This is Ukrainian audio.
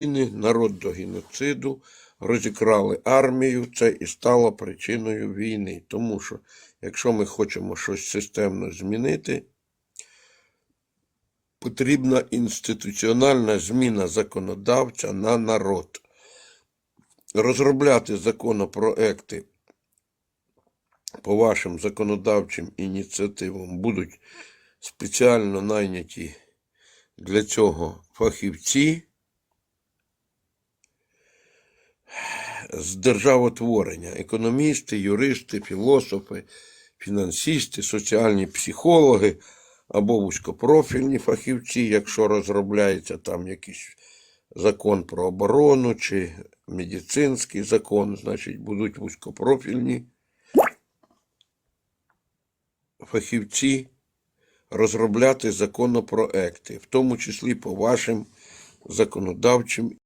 Народ до геноциду, розікрали армію, це і стало причиною війни. Тому що, якщо ми хочемо щось системно змінити, потрібна інституціональна зміна законодавця на народ. Розробляти законопроекти по вашим законодавчим ініціативам будуть спеціально найняті для цього фахівці з державотворення, економісти, юристи, філософи, фінансисти, соціальні психологи або вузькопрофільні фахівці, якщо розробляється там якийсь закон про оборону чи медицинський закон, значить будуть вузькопрофільні фахівці розробляти законопроекти, в тому числі по вашим законодавчим